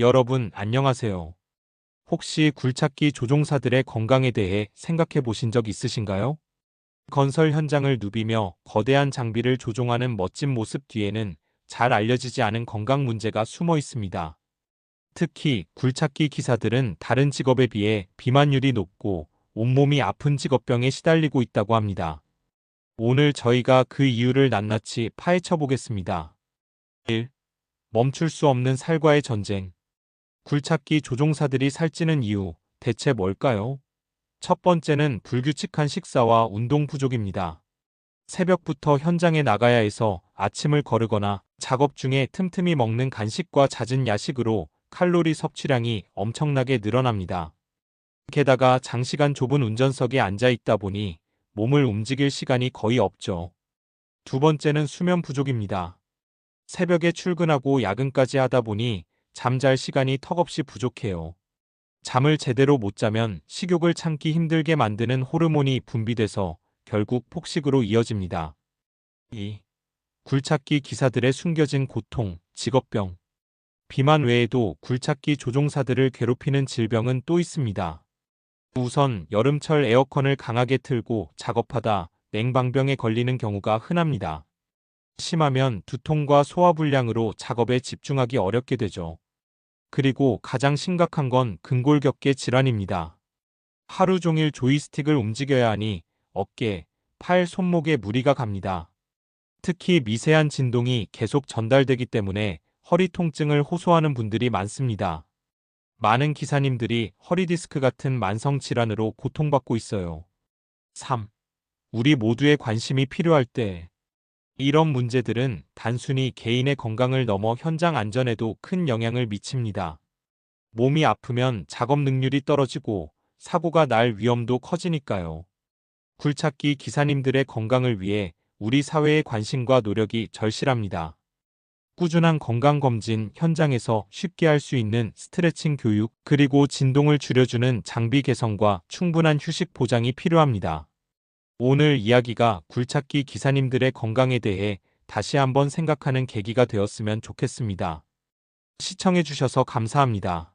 여러분 안녕하세요. 혹시 굴착기 조종사들의 건강에 대해 생각해 보신 적 있으신가요? 건설 현장을 누비며 거대한 장비를 조종하는 멋진 모습 뒤에는 잘 알려지지 않은 건강 문제가 숨어 있습니다. 특히 굴착기 기사들은 다른 직업에 비해 비만율이 높고 온몸이 아픈 직업병에 시달리고 있다고 합니다. 오늘 저희가 그 이유를 낱낱이 파헤쳐 보겠습니다. 1. 멈출 수 없는 살과의 전쟁. 굴착기 조종사들이 살찌는 이유 대체 뭘까요? 첫 번째는 불규칙한 식사와 운동 부족입니다. 새벽부터 현장에 나가야 해서 아침을 거르거나 작업 중에 틈틈이 먹는 간식과 잦은 야식으로 칼로리 섭취량이 엄청나게 늘어납니다. 게다가 장시간 좁은 운전석에 앉아 있다 보니 몸을 움직일 시간이 거의 없죠. 두 번째는 수면 부족입니다. 새벽에 출근하고 야근까지 하다 보니 잠잘 시간이 턱없이 부족해요. 잠을 제대로 못 자면 식욕을 참기 힘들게 만드는 호르몬이 분비돼서 결국 폭식으로 이어집니다. 2. 굴착기 기사들의 숨겨진 고통, 직업병. 비만 외에도 굴착기 조종사들을 괴롭히는 질병은 또 있습니다. 우선 여름철 에어컨을 강하게 틀고 작업하다 냉방병에 걸리는 경우가 흔합니다. 심하면 두통과 소화불량으로 작업에 집중하기 어렵게 되죠. 그리고 가장 심각한 건 근골격계 질환입니다. 하루 종일 조이스틱을 움직여야 하니 어깨, 팔, 손목에 무리가 갑니다. 특히 미세한 진동이 계속 전달되기 때문에 허리 통증을 호소하는 분들이 많습니다. 많은 기사님들이 허리디스크 같은 만성 질환으로 고통받고 있어요. 3. 우리 모두의 관심이 필요할 때 이런 문제들은 단순히 개인의 건강을 넘어 현장 안전에도 큰 영향을 미칩니다. 몸이 아프면 작업 능률이 떨어지고 사고가 날 위험도 커지니까요. 굴착기 기사님들의 건강을 위해 우리 사회의 관심과 노력이 절실합니다. 꾸준한 건강검진 현장에서 쉽게 할 수 있는 스트레칭 교육 그리고 진동을 줄여주는 장비 개선과 충분한 휴식 보장이 필요합니다. 오늘 이야기가 굴착기 기사님들의 건강에 대해 다시 한번 생각하는 계기가 되었으면 좋겠습니다. 시청해주셔서 감사합니다.